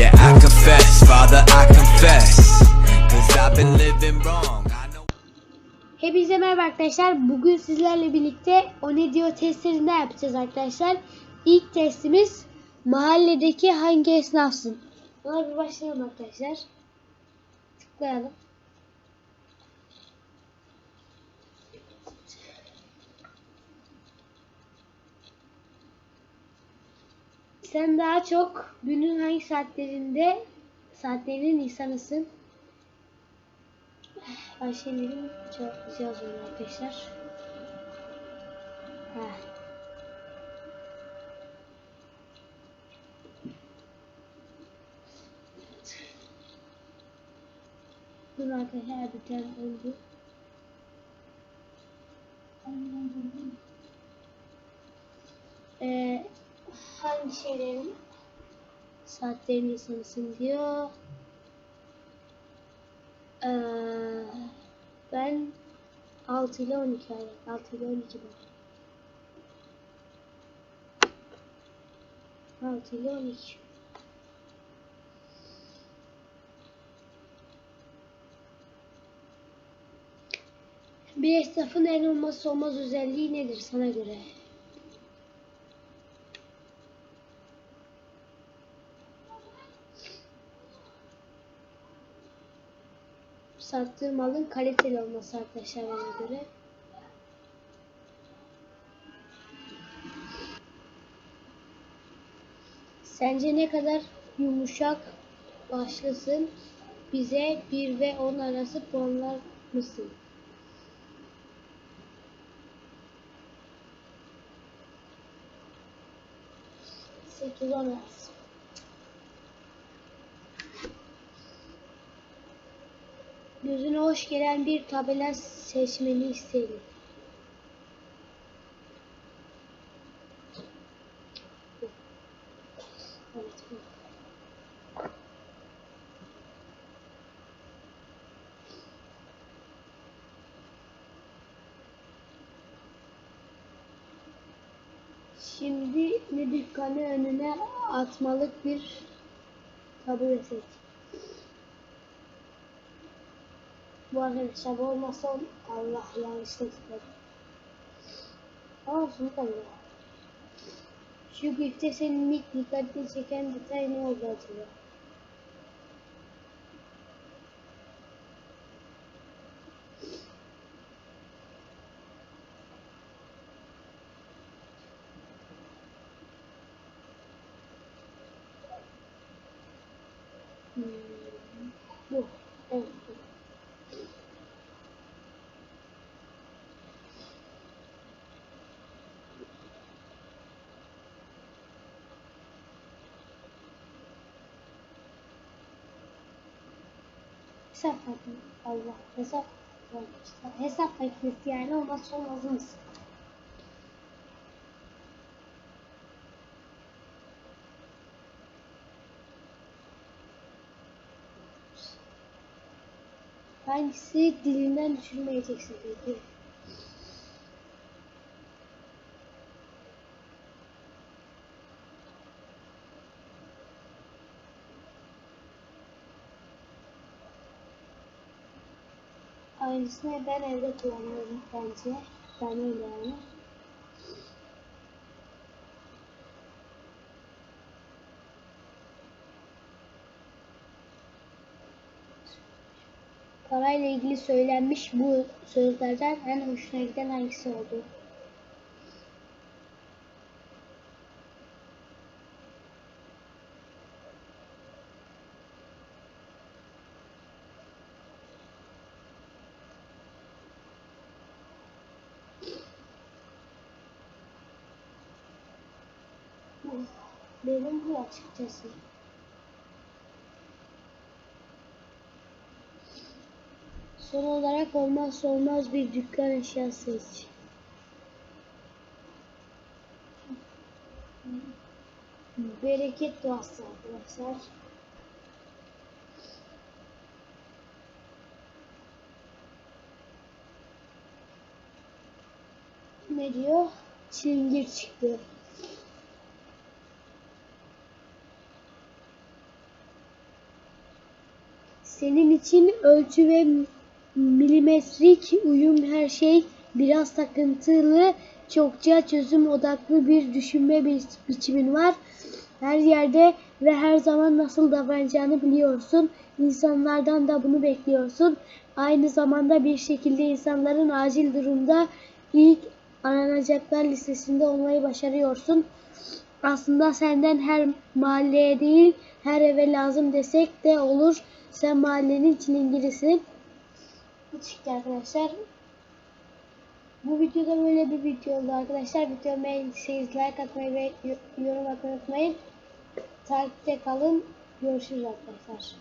Yeah, I confess, Father, I confess. Cause I've been living wrong. Hepinize merhaba arkadaşlar. Bugün sizlerle birlikte O Ne Diyor testlerini yapacağız arkadaşlar. İlk testimiz mahalledeki hangi esnafsın? Ona bir başlayalım arkadaşlar. Tıklayalım. Sen daha çok günün hangi saatlerinde saatlerinin insanısın? Ayşe'nin cevaplayacağız onu arkadaşlar. Ha. Dur arkadaşlar bir tane oldu. Ee, hangi şeylerin saatlerin insanısın diyor. Ee, ben 6 ile 12 ay. 6 ile 12 ben. 6 ile 12. Bir esnafın en olmazsa olmaz özelliği nedir sana göre? Sattığı malın kaliteli olması arkadaşlar bana göre. Sence ne kadar yumuşak başlısın? Bize 1 ve 10 arası puanlar mısın? Sekiz on arası. Gözüne hoş gelen bir tabela seçmeni bu. Şimdi ne dükkanı önüne atmalık bir tabure seç. Bu arkadaşlar bu olmasa Allah yanlışlıkla tıkladım. Şunu da ya. Şu grifte senin ilk dikkatini çeken detay ne oldu acaba? Hmm, Bu. Evet. Hesap makinesi. Allah. Hesap makinesi. Hesap makinesi yani olmazsa olmazımız. Hangisi dilinden düşürmeyeceksin peki? Aynısını ben evde kullanıyorum bence. Ben öyle yani. Parayla ilgili söylenmiş bu sözlerden en hoşuna giden hangisi oldu? Bu. Benim bu açıkçası. Son olarak olmazsa olmaz bir dükkan eşyası seç. Bereket duası arkadaşlar. Ne diyor? Çilingir çıktı. Senin için ölçü ve milimetrik uyum her şey biraz takıntılı, çokça çözüm odaklı bir düşünme bi- biçimin var. Her yerde ve her zaman nasıl davranacağını biliyorsun. İnsanlardan da bunu bekliyorsun. Aynı zamanda bir şekilde insanların acil durumda ilk aranacaklar listesinde olmayı başarıyorsun. Aslında senden her mahalleye değil her eve lazım desek de olur. Sen mahallenin çilingirisin. Bu çıktı arkadaşlar. Bu videoda böyle bir video oldu arkadaşlar. Videomu beğendiyseniz like atmayı ve yorum atmayı unutmayın. Takipte kalın. Görüşürüz arkadaşlar.